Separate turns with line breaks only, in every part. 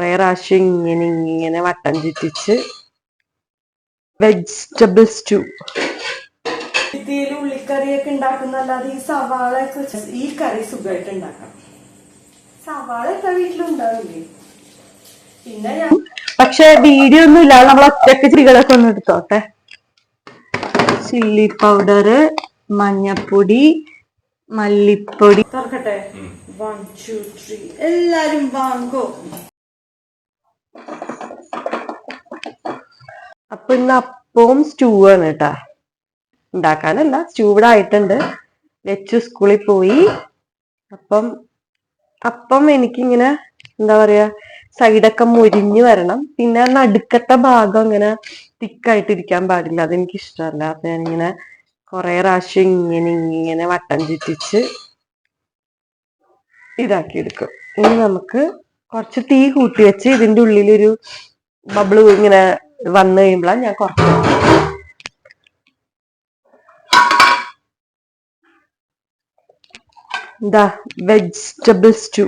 കുറേ പ്രാവശ്യം ഇങ്ങനെ ഇങ്ങനെ വട്ടം ചുറ്റിച്ച് വെജിറ്റബിൾ സ്റ്റൂ
ഇതിൽ ഉള്ളിക്കറിയൊക്കെ ഉണ്ടാക്കുന്നല്ലാതെ ഈ സവാള ഈ കറി സുഖമായിട്ട് ഉണ്ടാക്കാം. സവാള ഒക്കെ വീട്ടിലുണ്ടാവില്ലേ പിന്നെ ഞാൻ
പക്ഷെ വീഡിയോ ഒന്നും ഇല്ല. നമ്മൾ ഒറ്റയ്ക്ക് ചിരികളൊക്കെ ഒന്ന് എടുത്തോട്ടെ. ചില്ലി പൗഡർ മഞ്ഞപ്പൊടി മല്ലിപ്പൊടി.
തുറക്കട്ടെ. വൺ ടു ത്രീ എല്ലാരും വാങ്ങോ?
അപ്പൊ ഇന്ന് അപ്പവും സ്റ്റൂ ആണ് കേട്ടാ. ഉണ്ടാക്കാനല്ല സ്റ്റൂ ഇവിടെ ആയിട്ടുണ്ട് ലച്ചു സ്കൂളിൽ പോയി. അപ്പം അപ്പം എനിക്കിങ്ങനെ എന്താ പറയാ സൈഡൊക്കെ മുരിഞ്ഞ് വരണം. പിന്നെ നടുക്കത്തെ ഭാഗം ഇങ്ങനെ തിക്കായിട്ടിരിക്കാൻ പാടില്ല. അതെനിക്ക് ഇഷ്ടമല്ല അപ്പൊ ഞാനിങ്ങനെ കുറെ പ്രാവശ്യം ഇങ്ങനെ ഇങ്ങനെ വട്ടം ചുറ്റിച്ച് ഇതാക്കി എടുക്കും ഇനി നമുക്ക് കുറച്ച് തീ കൂട്ടി വെച്ച് ഇതിന്റെ ഉള്ളിലൊരു ബബിൾ ഇങ്ങനെ വന്നു കഴിയുമ്പോഴാണ് ഞാൻ കുറച്ച് എന്താ വെജിറ്റബിൾ സ്റ്റൂ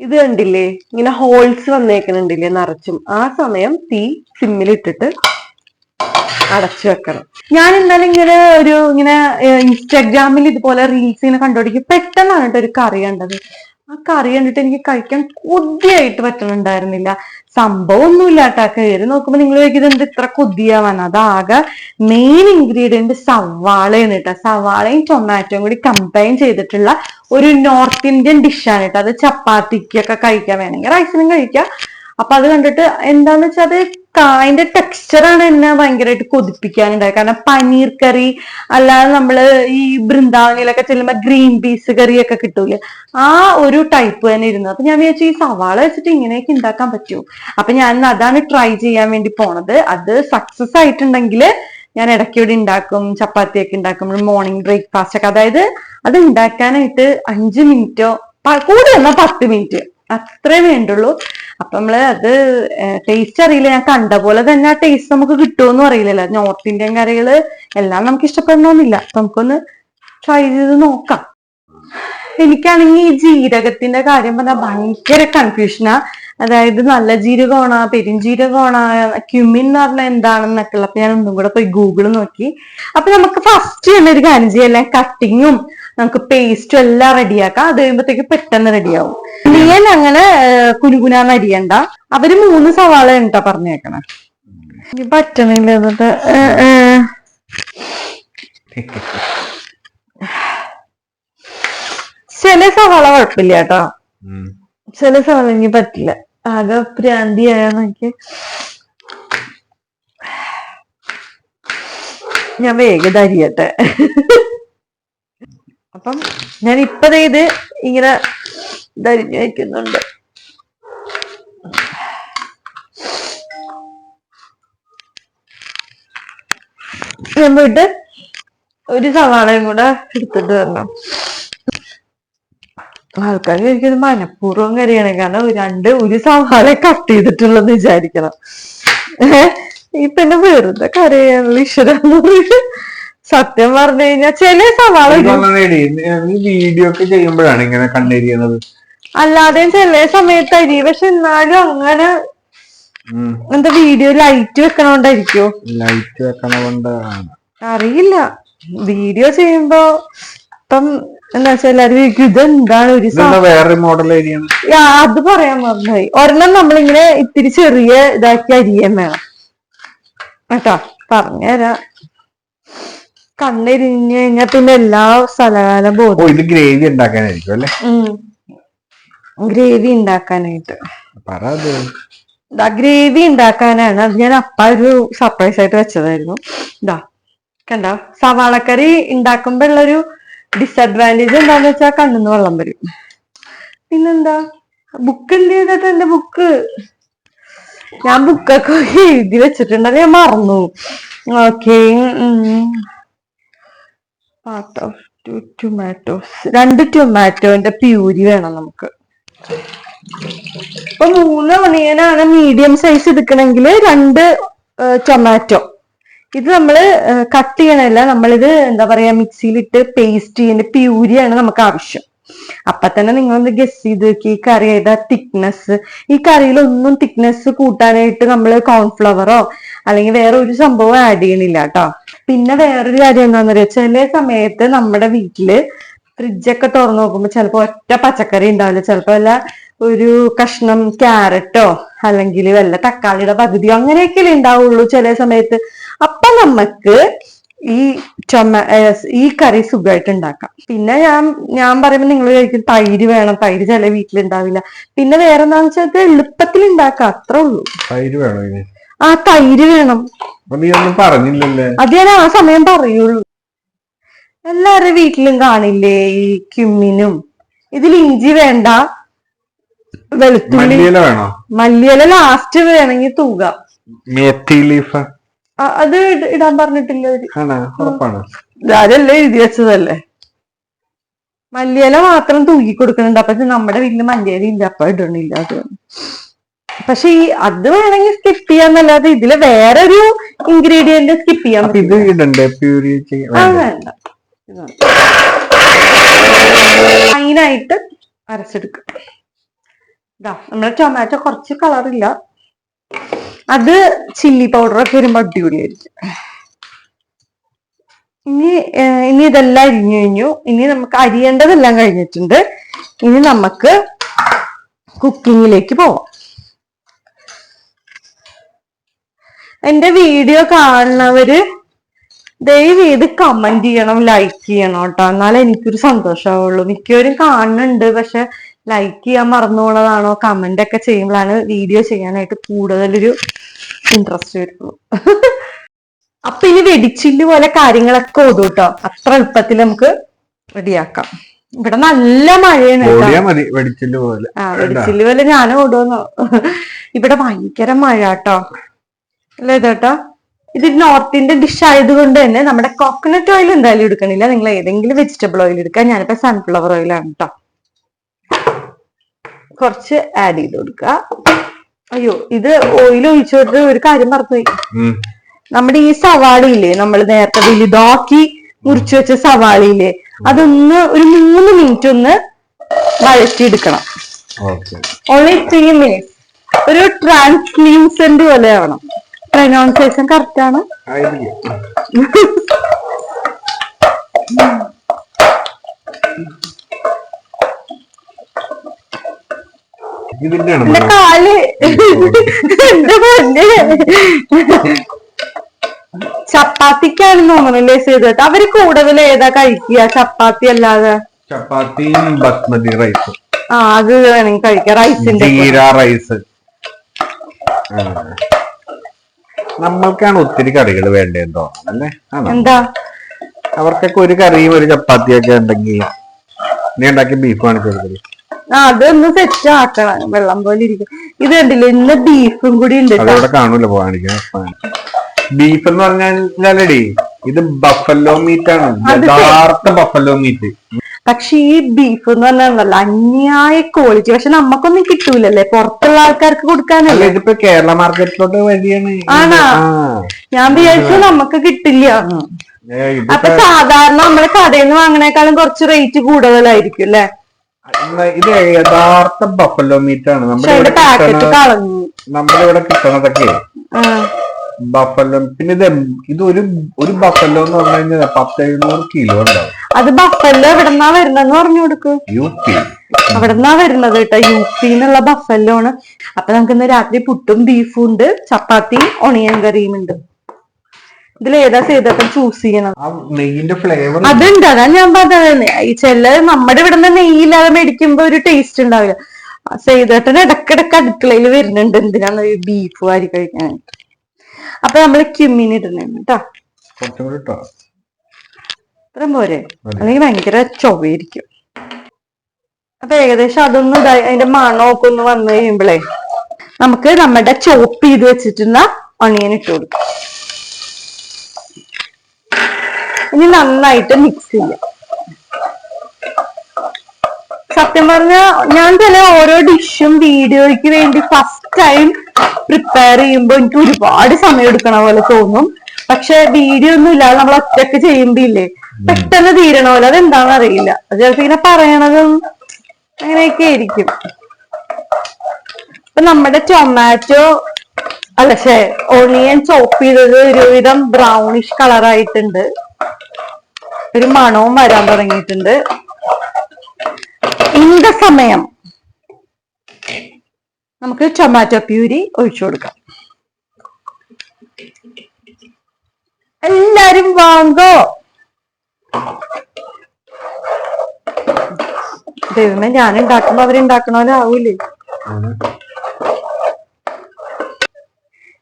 ഇത് കണ്ടില്ലേ? ഇങ്ങനെ ഹോൾസ് വന്നേക്കണുണ്ടില്ലേ നിറച്ചും. ആ സമയം തീ സിമ്മിലിട്ടിട്ട് അടച്ചു വെക്കണം. ഞാൻ ഇന്നലെ ഇങ്ങനെ ഒരു ഇങ്ങനെ ഇൻസ്റ്റാഗ്രാമിൽ ഇതുപോലെ റീൽസ് ഇങ്ങനെ കണ്ടുപിടിക്കും പെട്ടെന്നാണ് കേട്ടോ ഒരു കറി കണ്ടത്. ആ കറി കണ്ടിട്ട് എനിക്ക് കഴിക്കാൻ കൊതിയായിട്ട് പറ്റുന്നുണ്ടായിരുന്നില്ല. സംഭവം ഒന്നുമില്ല കേട്ടാ കയറി നോക്കുമ്പോ നിങ്ങൾ ചോദിക്കുന്നത് എന്ത് ഇത്ര കൊതിയാവാൻ? അതാകെ മെയിൻ ഇൻഗ്രീഡിയന്റ് സവാളയാണ് കേട്ടോ സവാളയും ടൊമാറ്റോയും കൂടി കമ്പൈൻ ചെയ്തിട്ടുള്ള ഒരു നോർത്ത് ഇന്ത്യൻ ഡിഷാണ് കേട്ടോ അത് ചപ്പാത്തിക്കൊക്കെ കഴിക്കാൻ വേണമെങ്കിൽ റൈസിനും കഴിക്കാം. അപ്പൊ അത് കണ്ടിട്ട് എന്താന്ന് വെച്ചാൽ അത് കായന്റെ ടെക്സ്ചറാണ് എന്നെ ഭയങ്കരമായിട്ട് കൊതിപ്പിക്കാനുണ്ടായത്. കാരണം പനീർ കറി അല്ലാതെ നമ്മൾ ഈ ബൃന്ദാവനിലൊക്കെ ചെല്ലുമ്പോ ഗ്രീൻ പീസ് കറിയൊക്കെ കിട്ടൂലേ? ആ ഒരു ടൈപ്പ് തന്നെ ഇരുന്നു. അപ്പൊ ഞാൻ വിചാരിച്ചു ഈ സവാള വെച്ചിട്ട് ഇങ്ങനെയൊക്കെ ഉണ്ടാക്കാൻ പറ്റുമോ അപ്പൊ ഞാൻ അതാണ് ട്രൈ ചെയ്യാൻ വേണ്ടി പോണത്. അത് സക്സസ് ആയിട്ടുണ്ടെങ്കിൽ ഞാൻ ഇടയ്ക്ക് ഇവിടെ ഉണ്ടാക്കും ചപ്പാത്തിയൊക്കെ ഉണ്ടാക്കും മോർണിംഗ് ബ്രേക്ക്ഫാസ്റ്റ് ഒക്കെ. അതായത് അത് ഉണ്ടാക്കാനായിട്ട് അഞ്ച് മിനിറ്റോ കൂടി വന്നാൽ പത്ത് മിനിറ്റ് അത്രേ വേണ്ടുള്ളൂ. അപ്പൊ നമ്മൾ അത് ടേസ്റ്റ് അറിയില്ല. ഞാൻ കണ്ട പോലെ തന്നെ ആ ടേസ്റ്റ് നമുക്ക് കിട്ടുമെന്നും അറിയില്ലല്ലോ. നോർത്ത് ഇന്ത്യൻ കറികൾ എല്ലാം നമുക്ക് ഇഷ്ടപ്പെടണമെന്നില്ല നമുക്കൊന്ന് ട്രൈ ചെയ്ത് നോക്കാം. എനിക്കാണെങ്കിൽ ഈ ജീരകത്തിന്റെ കാര്യം പറഞ്ഞാൽ ഭയങ്കര കൺഫ്യൂഷനാ അതായത് നല്ല ജീരകമാണോ പെരുംജീരകമാണോ ക്യുമിൻ എന്ന് പറഞ്ഞാൽ എന്താണെന്നൊക്കെ അപ്പൊ ഞാൻ ഒന്നും കൂടെ പോയി ഗൂഗിൾ നോക്കി. അപ്പൊ നമുക്ക് ഫസ്റ്റ് തന്നെ ഒരു കാര്യം ചെയ്യാം. കട്ടിങ്ങും നമുക്ക് പേസ്റ്റും എല്ലാം റെഡിയാക്കാം അത് കഴിയുമ്പോഴത്തേക്ക് പെട്ടെന്ന് റെഡിയാവും നീയൻ അങ്ങനെ കുനുകുനാന്ന് അരിയണ്ട അവർ മൂന്ന് സവാള ഉണ്ടാ പറഞ്ഞേക്കണേ? പറ്റണില്ല എന്നിട്ട്. ചില സവാള കുഴപ്പമില്ല കേട്ടോ. ചില സവാള ഇനി പറ്റില്ല. ആകെ പ്രാന്തി ആയെന്നൊക്കെ ഞാൻ വേഗം അരിയട്ടെ അപ്പം ഞാൻ ഇപ്പതേ ഇത് ഇങ്ങനെ ധരിഞ്ഞു വയ്ക്കുന്നുണ്ട് ഞാൻ പോയിട്ട് ഒരു സവാളയും കൂടെ എടുത്തിട്ട് വരണം. ആൾക്കാർ ചോദിക്കുന്നത് മനഃപൂർവം കറിയാണ്. കാരണം രണ്ട് ഒരു സവാള കട്ട് ചെയ്തിട്ടുള്ളത് വിചാരിക്കണം. ഈ പിന്നെ വെറുതെ കരയാനുള്ള പറയും സത്യം പറഞ്ഞു കഴിഞ്ഞാൽ ചില സവാള
വീഡിയോ ഒക്കെ ചെയ്യുമ്പോഴാണ് ഇങ്ങനെ കണ്ണെരിയുന്നത്.
അല്ലാതെ ചില സമയത്ത് അരി പക്ഷെ എന്നാലും അങ്ങനെ എന്താ വീഡിയോ ലൈറ്റ് വെക്കണോണ്ടായിരിക്കോ?
ലൈറ്റ് വെക്കണ കൊണ്ടാണ്
അറിയില്ല. വീഡിയോ ചെയ്യുമ്പോ ഇപ്പം എന്താ വെച്ചാൽ എല്ലാരും ചോദിക്കും ഇതെന്താണ് ഒരു
വേറെ മോഡൽ
അരിയാണ് അത് പറയാൻ മറന്നുപോയി. ഒരെണ്ണം നമ്മളിങ്ങനെ ഇത്തിരി ചെറിയ ഇതാക്കി അരിയാൻ വേണം. കേട്ടോ പറഞ്ഞുതരാം. കണ്ണെരിഞ്ഞു കഴിഞ്ഞാ പിന്നെ എല്ലാ സ്ഥലകാലം പോകും
ഇത് ഗ്രേവി ഉണ്ടാക്കാനായിരിക്കും അല്ലേ?
ഗ്രേവി ഉണ്ടാക്കാനായിട്ട്. ഇതാ ഗ്രേവി ഉണ്ടാക്കാനാണ്. അത് ഞാൻ അപ്പ ഒരു സർപ്രൈസ് ആയിട്ട് വെച്ചതായിരുന്നു. ഇതാ കണ്ട? സവാളക്കറി ഉണ്ടാക്കുമ്പോഴുള്ളൊരു ഡിസഡ്വാന്റേജ് എന്താന്ന് വെച്ചാൽ കണ്ണുന്ന് വെള്ളം വരും. പിന്നെന്താ? ബുക്ക് എന്ത് ചെയ്തിട്ട് എന്റെ ബുക്ക് ഞാൻ ബുക്കൊക്കെ എഴുതി വെച്ചിട്ടുണ്ടെങ്കിൽ ഞാൻ മറന്നു. Okay part of two tomatoes രണ്ട് ടൊമാറ്റോന്റെ പ്യൂരി വേണം നമുക്ക്. ഇപ്പൊ മൂന്ന് ഒണിയനാണ് മീഡിയം സൈസ് എടുക്കണമെങ്കിൽ രണ്ട് ടൊമാറ്റോ ഇത് നമ്മൾ കട്ട് ചെയ്യണല്ല നമ്മളിത് എന്താ പറയാ മിക്സിയിലിട്ട് പേസ്റ്റ് ചെയ്യുന്ന പ്യൂരിയാണ് നമുക്ക് ആവശ്യം. അപ്പൊ തന്നെ നിങ്ങളൊന്ന് ഗസ് ചെയ്ത് നോക്കി. ഈ കറിയുടെ തിക്നെസ് ഈ കറിയിൽ ഒന്നും തിക്നെസ് കൂട്ടാനായിട്ട് നമ്മൾ കോൺഫ്ലവറോ അല്ലെങ്കിൽ വേറെ ഒരു സംഭവം ആഡ് ചെയ്യണില്ല കേട്ടോ. പിന്നെ വേറൊരു കാര്യം എന്താണെന്ന് വെച്ചാൽ ചില സമയത്ത് നമ്മുടെ വീട്ടിൽ ഫ്രിഡ്ജൊക്കെ തുറന്നു നോക്കുമ്പോൾ ചിലപ്പോൾ ഒറ്റ പച്ചക്കറി ഉണ്ടാവില്ല ചിലപ്പോൾ വല്ല ഒരു കഷ്ണം ക്യാരറ്റോ അല്ലെങ്കിൽ വല്ല തക്കാളിയുടെ പകുതിയോ അങ്ങനെയൊക്കെയല്ലേ ഉണ്ടാവുള്ളൂ ചില സമയത്ത്. അപ്പൊ നമുക്ക് ഈ ചൊമ ഈ കറി സുഖമായിട്ട് ഉണ്ടാക്കാം പിന്നെ ഞാൻ ഞാൻ പറയുമ്പോൾ നിങ്ങൾ കഴിക്കും. തൈര് വേണം. തൈര് ചില വീട്ടിലുണ്ടാവില്ല. പിന്നെ വേറെ എന്താണെന്ന് വെച്ചാൽ എളുപ്പത്തിൽ ഉണ്ടാക്കാം അത്രേ ഉള്ളൂ.
തൈര് വേണം
ആ തൈര് വേണം.
നീ ഒന്നും പറഞ്ഞില്ലല്ലേ?
അത് ഞാൻ ആ സമയം പറയുള്ളൂ. എല്ലാവരുടെ വീട്ടിലും കാണില്ലേ ഈ കിമ്മിനും? ഇതിൽ ഇഞ്ചി വേണ്ട വെളുത്തുള്ളി.
മല്ലിയില വേണോ?
മല്ലിയില ലാസ്റ്റ് വേണമെങ്കിൽ തൂക.
മേത്തി ലീഫ്
അത് ഇടാൻ പറഞ്ഞിട്ടില്ല
അവർ
ഇതാരല്ലേ എഴുതി വെച്ചതല്ലേ? മല്ലിയില മാത്രം തൂക്കി കൊടുക്കുന്നുണ്ട് അപ്പൊ നമ്മുടെ വീട്ടിൽ മല്ലിയില ഇല്ല അപ്പൊ ഇടണില്ല അത്. പക്ഷെ ഈ അത് വേണമെങ്കിൽ സ്കിപ്പ് ചെയ്യാന്നല്ലാതെ ഇതിൽ വേറെ ഒരു ഇൻഗ്രീഡിയന്റ് സ്കിപ്പ് ചെയ്യാൻ
ഇത് ഇടണ്ടേ? പ്യൂരി
വേണ്ട. ഫൈനായിട്ട് അരച്ചെടുക്കുക ഇതാ നമ്മുടെ ടൊമാറ്റോ കുറച്ച് കളറില്ല അത് ചില്ലി പൗഡർ ഒക്കെ വരുമ്പോ അടിപൊളിയായിരിക്കും ഇനി ഇനി ഇതെല്ലാം അരിഞ്ഞു കഴിഞ്ഞു. ഇനി നമുക്ക് അരിയേണ്ടതെല്ലാം കഴിഞ്ഞിട്ടുണ്ട്. ഇനി നമുക്ക് കുക്കിങ്ങിലേക്ക് പോവാം. എന്റെ വീഡിയോ കാണുന്നവര് ദയവ് ചെയ്ത് കമന്റ് ചെയ്യണം ലൈക്ക് ചെയ്യണം കേട്ടോ. എന്നാലേ എനിക്കൊരു സന്തോഷമാവുള്ളൂ മിക്കവരും കാണുന്നുണ്ട് പക്ഷെ ലൈക്ക് ചെയ്യാൻ മറന്നു പോണതാണോ കമന്റ് ഒക്കെ ചെയ്യുമ്പോഴാണ് വീഡിയോ ചെയ്യാനായിട്ട് കൂടുതലൊരു ഇൻട്രസ്റ്റ് വരുള്ളൂ. അപ്പൊ ഇനി വെടിച്ചില്ല് പോലെ കാര്യങ്ങളൊക്കെ ഓടും കേട്ടോ. അത്ര എളുപ്പത്തിൽ നമുക്ക് റെഡിയാക്കാം ഇവിടെ നല്ല മഴയാണ്
വെടിച്ചിൽ പോലെ.
ആ വെടിച്ചില്ല് പോലെ ഞാൻ ഓടുമെന്നോ ഇവിടെ ഭയങ്കര മഴ കേട്ടോ. അല്ലേ കേട്ടോ ഇത് നോർത്ത് ഇന്ത്യൻ ഡിഷ് ആയതുകൊണ്ട് തന്നെ നമ്മുടെ കോക്കനട്ട് ഓയിൽ എന്തായാലും എടുക്കണില്ല. നിങ്ങൾ ഏതെങ്കിലും വെജിറ്റബിൾ ഓയിൽ എടുക്കുക. ഞാനിപ്പോ സൺഫ്ലവർ ഓയിലാണ് കേട്ടോ കുറച്ച് ആഡ് ചെയ്ത് കൊടുക്കുക. അയ്യോ ഇത് ഓയിൽ ഒഴിച്ചോട്ട് ഒരു കാര്യം മറന്നുപോയി. നമ്മുടെ ഈ സവാളയില്ലേ നമ്മൾ നേരത്തെ വലുതാക്കി മുറിച്ചു വെച്ച സവാളയില്ലേ അതൊന്ന് ഒരു മൂന്ന് മിനിറ്റ് ഒന്ന് വഴറ്റിയെടുക്കണം. ഓൺലി ത്രീ മിനിറ്റ് ഒരു ട്രാൻസ്ലീൻസെന്റ് പോലെ ആവണം പ്രൊനൗൺസിയേഷൻ കറക്റ്റ് ആണ്. എന്റെ. കാൽ. എന്റെ പൊന്നെ. ചപ്പാത്തിക്കാണെന്ന് തോന്നുന്നില്ലേ ചെയ്തിട്ട് അവർ കൂടുതൽ ഏതാ കഴിക്കുക? ചപ്പാത്തി അല്ലാതെ?
ചപ്പാത്തിയും ബസ്മതി റൈസും.
ആ അത് വേണമെങ്കിൽ കഴിക്കാം. റൈസിന്റെ
ജീര റൈസ്. നമ്മൾക്കാണ് ഒത്തിരി കറികൾ വേണ്ടതെന്ന് തോന്നുന്നു അല്ലേ
എന്താ?
അവർക്കൊക്കെ ഒരു കറിയും ഒരു ചപ്പാത്തിയൊക്കെ ഉണ്ടെങ്കിൽ നീ ഉണ്ടാക്കി ബീഫ് കാണിച്ചു
അതൊന്ന് സെറ്റ് ആക്കണം. വെള്ളം പോലെ ഇരിക്കും. ഇത് കണ്ടില്ലേ ഇന്ന് ബീഫും കൂടി ഉണ്ട്.
അതവിടെ കാണൂല കാണിക്കാൻ ബീഫ് എന്ന് പറഞ്ഞാലടി ഇത് ബഫല്ലോ മീറ്റ് ആണ്. യഥാർത്ഥ ബഫല്ലോ മീറ്റ്
പക്ഷെ ഈ ബീഫ് എന്ന് പറഞ്ഞാൽ അന്യായ ക്വാളിറ്റി പക്ഷെ നമുക്കൊന്നും കിട്ടൂലല്ലേ? പുറത്തുള്ള ആൾക്കാർക്ക് കൊടുക്കാനല്ലേ?
ഇതിപ്പോ കേരള മാർക്കറ്റിലോട്ട് വഴിയാണ്.
ആണോ? ഞാൻ വിചാരിച്ചു നമുക്ക് കിട്ടില്ല. അപ്പൊ സാധാരണ നമ്മൾ കടയിൽ നിന്ന് വാങ്ങണേക്കാളും കുറച്ച് റേറ്റ് കൂടുതലായിരിക്കും അല്ലെ?
ഇത് യഥാർത്ഥ ബഫലോ മീറ്റ് ആണ്. നമ്മുടെ ഇവിടെ നമ്മുടെ കിട്ടണതൊക്കെ ബഫലോ പിന്നെ ഇത് ഇത് ഒരു ഒരു ബഫല്ലോ എന്ന് പറഞ്ഞു കഴിഞ്ഞാൽ പത്ത് എഴുന്നൂറ് കിലോ ഉണ്ടാവും
അത് ബഫല്ലോ എവിടെന്നാ വരുന്നതെന്ന് പറഞ്ഞു കൊടുക്ക്.
യു പി
അവിടെന്നാ വരുന്നത് കേട്ടോ യു പിന്നുള്ള ബഫല്ലോ ആണ്. അപ്പൊ നമുക്ക് ഇന്ന് രാത്രി പുട്ടും ബീഫും ഉണ്ട് ചപ്പാത്തിയും ഒണിയൻ കറിയും ഉണ്ട്. ഇതിൽ ഏതാ ചെയ്തപ്പം ചൂസ് ചെയ്യണം?
നെയ്യിന്റെ ഫ്ലേവർ
അതുണ്ട് അതാ ഞാൻ പറഞ്ഞത്. ചില നമ്മുടെ ഇവിടെ നിന്ന് നെയ്യില്ലാതെ മേടിക്കുമ്പോ ഒരു ടേസ്റ്റ് ഉണ്ടാവില്ല. ചെയ്തേട്ടൻ ഇടക്കിടക്ക് അടുക്കളയിൽ വരുന്നുണ്ട് എന്തിനാണ് ഈ ബീഫ് വാരി കഴിക്കാനായിട്ട് അപ്പൊ നമ്മൾ കിമ്മിന് ഇടുന്നുണ്ട് കേട്ടോ. ഇത്രയും പോരെ. അല്ലെങ്കിൽ ഭയങ്കര ചൊവ്വയിരിക്കും അപ്പൊ ഏകദേശം അതൊന്നും അതിന്റെ മണമൊക്കെ ഒന്ന് വന്നു കഴിയുമ്പോഴേ നമുക്ക് നമ്മുടെ ചോപ്പ് ചെയ്ത് വെച്ചിട്ടുള്ള ഒണിയൻ ഇട്ട് കൊടുക്കാം. ഇനി നന്നായിട്ട് മിക്സ് ചെയ്യാം. സത്യം പറഞ്ഞ ഞാൻ ചില ഓരോ ഡിഷും വീഡിയോയ്ക്ക് വേണ്ടി ഫസ്റ്റ് ടൈം പ്രിപ്പയർ ചെയ്യുമ്പോൾ എനിക്ക് ഒരുപാട് സമയം എടുക്കണ പോലെ തോന്നും. പക്ഷെ വീഡിയോ ഒന്നും ഇല്ലാതെ നമ്മൾ ഒറ്റയ്ക്ക് ചെയ്യുമ്പില്ലേ പെട്ടെന്ന് തീരണ പോലെ. അതെന്താന്ന് അറിയില്ല. ചിലപ്പോ ഇങ്ങനെ പറയണതും അങ്ങനെയൊക്കെ ആയിരിക്കും. ഇപ്പൊ നമ്മുടെ ടൊമാറ്റോ അല്ല ശേ ഓണിയൻ ചോപ്പ് ചെയ്തത് ഒരുവിധം ബ്രൗണിഷ് കളറായിട്ടുണ്ട് ഒരു മണവും വരാൻ തുടങ്ങിയിട്ടുണ്ട്. ഇന്ന സമയം നമുക്ക് ടൊമാറ്റോ പ്യൂരി ഒഴിച്ചു കൊടുക്കാം. എല്ലാരും വാങ്ങോ? ദൈവമേ ഞാൻ ഉണ്ടാക്കുമ്പോ അവരുണ്ടാക്കണ പോലെ ആവൂലേ?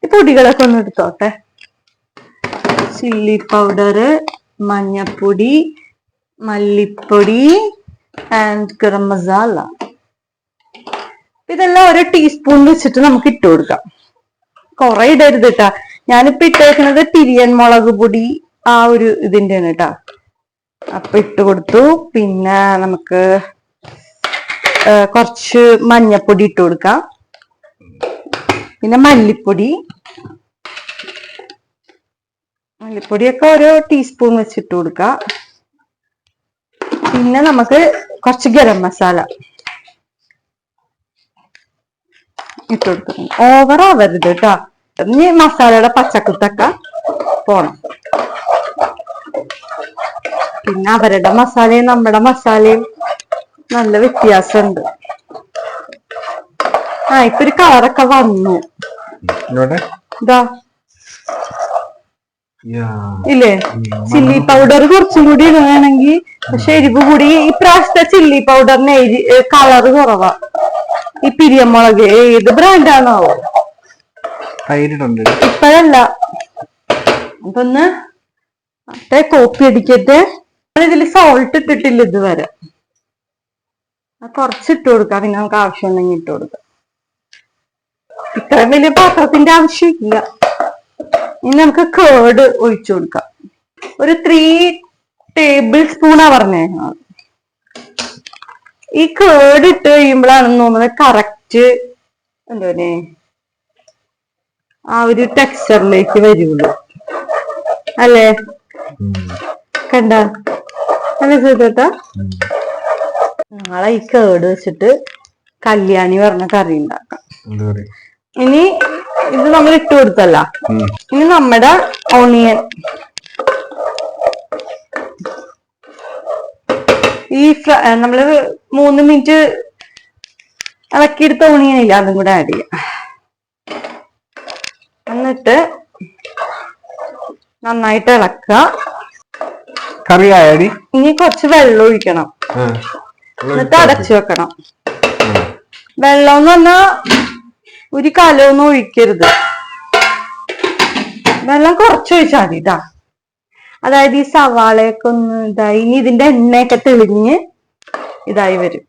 ഈ പൊടികളൊക്കെ ഒന്ന് എടുത്തോട്ടെ. ചില്ലി പൗഡർ മഞ്ഞപ്പൊടി മല്ലിപ്പൊടി ആൻഡ് ഗരം മസാല. ഇതെല്ലാം ഒരു ടീസ്പൂൺ വെച്ചിട്ട് നമുക്ക് ഇട്ട് കൊടുക്കാം. കൊറേ ഇടരുത് കേട്ടാ ഞാനിപ്പോ ഇട്ടേക്കുന്നത് തിരിയൻ മുളക് പൊടി ആ ഒരു ഇതിന്റെയാണ് കേട്ടാ അപ്പൊ ഇട്ട് കൊടുത്തു. പിന്നെ നമുക്ക് കുറച്ച് മഞ്ഞപ്പൊടി ഇട്ട് കൊടുക്കാം. പിന്നെ മല്ലിപ്പൊടി. മല്ലിപ്പൊടിയൊക്കെ ഓരോ ടീസ്പൂൺ വെച്ചിട്ട് കൊടുക്കാം. പിന്നെ നമുക്ക് കുറച്ച് ഗരം മസാല ഇട്ട് കൊടുക്കുന്നു ഓവർ ആവരുത് കേട്ടോ മസാലയുടെ പച്ചക്കുത്തൊക്കെ പോണം. പിന്നെ അവരുടെ മസാലയും നമ്മുടെ മസാലയും നല്ല വ്യത്യാസമുണ്ട്. ആ ഇപ്പൊ ഒരു കളറൊക്കെ വന്നു. ഇതാ. ഇല്ലേ? ചില്ലി പൗഡർ കുറച്ചും കൂടി ഇടുകയാണെങ്കിൽ പക്ഷെ എരിവ് കൂടി. ഈ പ്രാവശ്യത്തെ ചില്ലി പൗഡറിന് എരി കളറ് കുറവാ. ഈ പിരിയമുളക് ഏത്
ബ്രാൻഡാണോ?
ഇപ്പഴല്ല. അപ്പൊ ഒന്ന് കോപ്പി അടിക്കട്ടെ. ഇതിൽ സോൾട്ട് ഇട്ടിട്ടില്ല ഇതുവരെ. അത് കുറച്ച് ഇട്ട് കൊടുക്കാം. പിന്നെ നമുക്ക് ആവശ്യമുണ്ടെങ്കിൽ ഇട്ട് കൊടുക്കാം. ഇത്രയും വലിയ പാത്രത്തിന്റെ ആവശ്യമില്ല. ഇനി നമുക്ക് കേട് ഒഴിച്ചു കൊടുക്കാം. ഒരു ത്രീ ടേബിൾ സ്പൂണാ പറഞ്ഞത് ഈ കേട് ഇട്ട് കഴിയുമ്പോഴാണെന്ന് തോന്നുന്നത് കറക്റ്റ് എന്താ ആ ഒരു ടെക്സ്ചറിലേക്ക് വരുള്ളൂ. അല്ലേ? കണ്ട? അല്ലേ നാളെ ഈ കേട് വെച്ചിട്ട് കല്യാണി പറഞ്ഞ കറി ഉണ്ടാക്കാം. ഇനി ഇത് നമ്മൾ ഇട്ട് കൊടുത്തല്ല. ഇനി നമ്മുടെ ഓണിയൻ ഈ നമ്മൾ മൂന്ന് മിനിറ്റ് ഇളക്കിയെടുത്ത ഓണിയൻ ഇല്ല അതും കൂടെ ആഡ് ചെയ്യാം. എന്നിട്ട് നന്നായിട്ട് ഇളക്കുക.
കറി ആയടി.
ഇനി കുറച്ച് വെള്ളം ഒഴിക്കണം. എന്നിട്ട് അടച്ചു വെക്കണം. വെള്ളം എന്ന് പറഞ്ഞാ ഒരു കലമൊന്നും ഒഴിക്കരുത്. വെള്ളം കുറച്ച് ഒഴിച്ചാൽ മതി ഇതാ അതായത് ഈ സവാളയൊക്കെ ഒന്ന് ഇതായി ഇനി ഇതിന്റെ എണ്ണയൊക്കെ തെളിഞ്ഞ് ഇതായി വരും.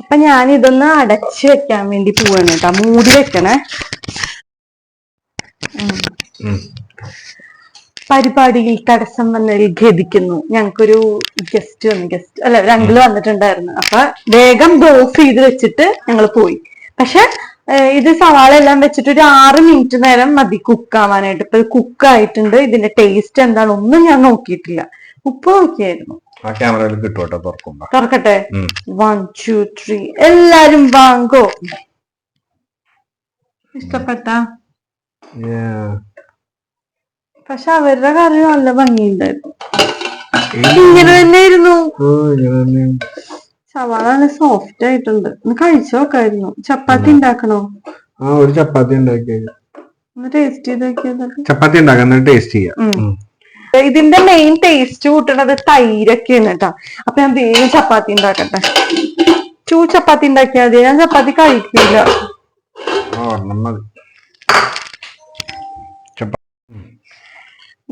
അപ്പൊ ഞാൻ ഇതൊന്ന് അടച്ച് വെക്കാൻ വേണ്ടി പോവാണ് കേട്ടോ മൂടി വെക്കണേ. പരിപാടിയിൽ തടസ്സം വന്നതിൽ ഖേദിക്കുന്നു. ഞങ്ങൾക്കൊരു ഗസ്റ്റ് വന്നു. ഗസ്റ്റ് അല്ല ഒരു അങ്കിൾ വന്നിട്ടുണ്ടായിരുന്നു. അപ്പൊ വേഗം ഓഫ് ചെയ്ത് വെച്ചിട്ട് ഞങ്ങൾ പോയി. പക്ഷെ ഇത് സവാള എല്ലാം വെച്ചിട്ട് ഒരു ആറ് മിനിറ്റ് നേരം മതി കുക്ക് ആവാനായിട്ട്. ഇപ്പൊ കുക്ക് ആയിട്ടുണ്ട്. ഇതിന്റെ ടേസ്റ്റ് എന്താണ് ഒന്നും ഞാൻ നോക്കിയിട്ടില്ല. ഉപ്പ് നോക്കിയായിരുന്നു.
ആ ക്യാമറയിൽ കിട്ടുവട്ടെ തുറക്കുമ്പോ.
തുറക്കട്ടെ. വൺ ടു ത്രീ എല്ലാരും വാങ്ങോ? ഇഷ്ടപ്പെട്ട. പക്ഷെ അവരുടെ കറി നല്ല ഭംഗിയുണ്ടായിരുന്നു. ഇങ്ങനെ തന്നെയായിരുന്നു. സവാള നല്ല സോഫ്റ്റ് ആയിട്ടുണ്ട്. ഒന്ന് കഴിച്ചു നോക്കായിരുന്നു. ചപ്പാത്തി ഉണ്ടാക്കണോ?
ആ ഒരു ചപ്പാത്തി ഉണ്ടാക്കിയത്.
ഒന്ന് ടേസ്റ്റ് ചെയ്ത്
ചപ്പാത്തി ഉണ്ടാക്കാൻ ടേസ്റ്റ് ചെയ്യാം.
ഇതിന്റെ മെയിൻ ടേസ്റ്റ് കൂട്ടണത് തൈരൊക്കെയാണ് കേട്ടോ. അപ്പൊ ഞാൻ വേഗം ചപ്പാത്തി ഉണ്ടാക്കട്ടെ. ചൂ ചപ്പാത്തി ഉണ്ടാക്കിയാൽ മതി. ഞാൻ ചപ്പാത്തി കഴിക്കില്ല.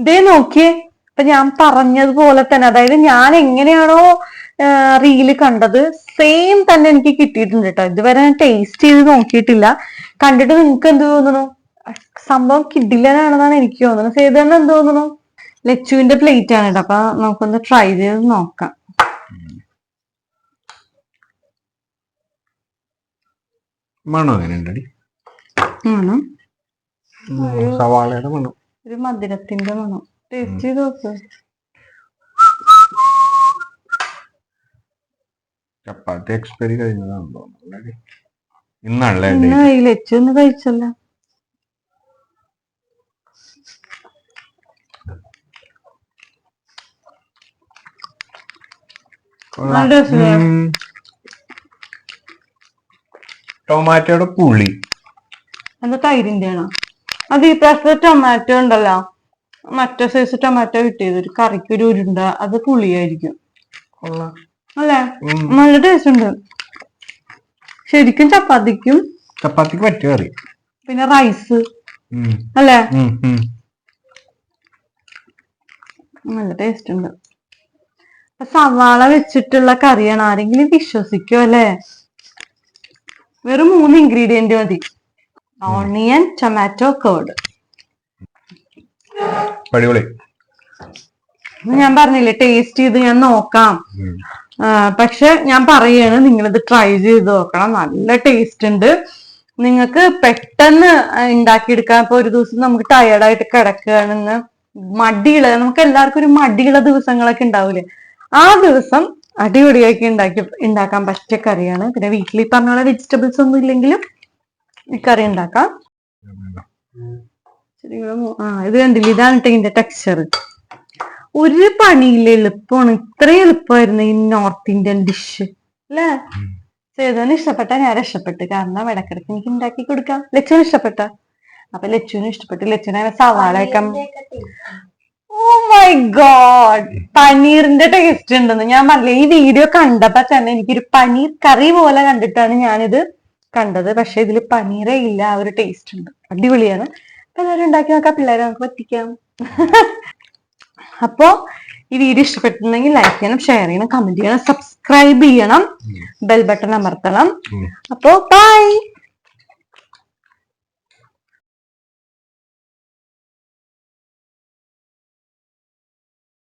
ഇതേ നോക്കിയേ. ഇപ്പൊ ഞാൻ പറഞ്ഞതുപോലെ തന്നെ അതായത് ഞാൻ എങ്ങനെയാണോ റീൽ കണ്ടത് സെയിം തന്നെ എനിക്ക് കിട്ടിയിട്ടുണ്ട് കേട്ടോ ഇതുവരെ ഞാൻ ടേസ്റ്റ് ചെയ്ത് നോക്കിയിട്ടില്ല. കണ്ടിട്ട് നിങ്ങൾക്ക് എന്ത് തോന്നുന്നു? സംഭവം കിഡിലനാണെന്നാണ് എനിക്ക് തോന്നുന്നത്. സേതുതന്നെ എന്ത് തോന്നുന്നു? ലച്ചുവിന്റെ പ്ലേറ്റ് ആണ് കേട്ടോ അപ്പൊ നമുക്കൊന്ന് ട്രൈ ചെയ്ത് നോക്കാം.
മണം അങ്ങനെ സവാളയുടെ മണം.
ഒരു മധുരത്തിന്റെ മണം. ടേസ്റ്റ് ചെയ്ത് നോക്ക്.
ചപ്പാത്തി എക്സ്പയറി കഴിഞ്ഞതാണെന്ന് തോന്നുന്നു? ഇന്നാണല്ലേ
പിന്നെ
date?
ഒന്ന് കഴിച്ചല്ല.
ടൊമാറ്റോയുടെ പുളി.
എന്താ തൈരിന്റെ ആണോ അത് ഈ പ്രാവശ്യത്തെ ടൊമാറ്റോ ഉണ്ടല്ലോ. മറ്റേ സൈസ് ടൊമാറ്റോ കിട്ടിയത്. ഒരു കറിക്ക് ഒരു ഉരുണ്ട. അത് പുളിയായിരിക്കും. അല്ലേ? നല്ല ടേസ്റ്റ് ഉണ്ട്. ശരിക്കും ചപ്പാത്തിക്കും
ചപ്പാത്തിക്ക് പറ്റിയ കറി.
പിന്നെ റൈസ് അല്ലേ. നല്ല ടേസ്റ്റ് ഉണ്ട്. സവാള വെച്ചിട്ടുള്ള കറിയാണ്. ആരെങ്കിലും വിശ്വസിക്കോ അല്ലേ? വെറും മൂന്ന് ഇൻഗ്രീഡിയന്റ് മതി. ഓണിയൻ ടൊമാറ്റോ കേർഡ്
അടിപൊളി.
ഞാൻ പറഞ്ഞില്ലേ ടേസ്റ്റ് ചെയ്ത് ഞാൻ നോക്കാം. പക്ഷെ ഞാൻ പറയാണ് നിങ്ങളിത് ട്രൈ ചെയ്ത് നോക്കണം. നല്ല ടേസ്റ്റ് ഉണ്ട്. നിങ്ങൾക്ക് പെട്ടെന്ന് ഉണ്ടാക്കിയെടുക്കാൻ ഇപ്പൊ ഒരു ദിവസം നമുക്ക് ടയർഡായിട്ട് കിടക്കുകയാണെന്ന് മടിയുള്ള നമുക്ക് എല്ലാവർക്കും ഒരു മടിയുള്ള ദിവസങ്ങളൊക്കെ ഉണ്ടാവില്ലേ ആ ദിവസം അടിപൊളിയാക്കി ഉണ്ടാക്കി ഉണ്ടാക്കാൻ പറ്റിയ കറിയാണ്. പിന്നെ വീട്ടിൽ പറഞ്ഞ പോലെ വെജിറ്റബിൾസ് ഒന്നും ഇല്ലെങ്കിലും കറി ഉണ്ടാക്കാം ആ ഇത് കണ്ടില്ല? ഇതാണ് ഇതിന്റെ ടെക്സ്ചർ ഒരു പണിയില്ല എളുപ്പമാണ് ഇത്രയും എളുപ്പമായിരുന്നു ഈ നോർത്ത് ഇന്ത്യൻ ഡിഷ് അല്ലേ? സേതുവിന് ഇഷ്ടപ്പെട്ട. ഞാൻ ഇഷ്ടപ്പെട്ട്. കാരണം ഇടക്കിടക്ക് എനിക്ക് ഉണ്ടാക്കി കൊടുക്കാം. ലച്ചുവിന് ഇഷ്ടപ്പെട്ട. അപ്പൊ ലച്ചുവിന് ഇഷ്ടപ്പെട്ടു. ലച്ചുവിനെ സവാളയൊക്കെ ഓ മൈ ഗോഡ് പനീറിന്റെ ടേസ്റ്റ് ഉണ്ടെന്ന്. ഞാൻ പറഞ്ഞില്ല ഈ വീഡിയോ കണ്ടപ്പോ തന്നെ എനിക്കൊരു പനീർ കറി പോലെ കണ്ടിട്ടാണ് ഞാനിത് കണ്ടത്. പക്ഷെ ഇതിൽ പനീറേ ഇല്ല ആ ഒരു ടേസ്റ്റ് ഉണ്ട്. അടിപൊളിയാണ്. അപ്പൊ എല്ലാവരും ഉണ്ടാക്കി നോക്കാം. പിള്ളേരെ നമുക്ക് പറ്റിക്കാം. അപ്പോ ഈ വീഡിയോ ഇഷ്ടപ്പെട്ടിട്ടുണ്ടെങ്കിൽ ലൈക്ക് ചെയ്യണം ഷെയർ ചെയ്യണം കമന്റ് ചെയ്യണം സബ്സ്ക്രൈബ് ചെയ്യണം ബെൽ ബട്ടൺ അമർത്തണം. അപ്പോ ബൈ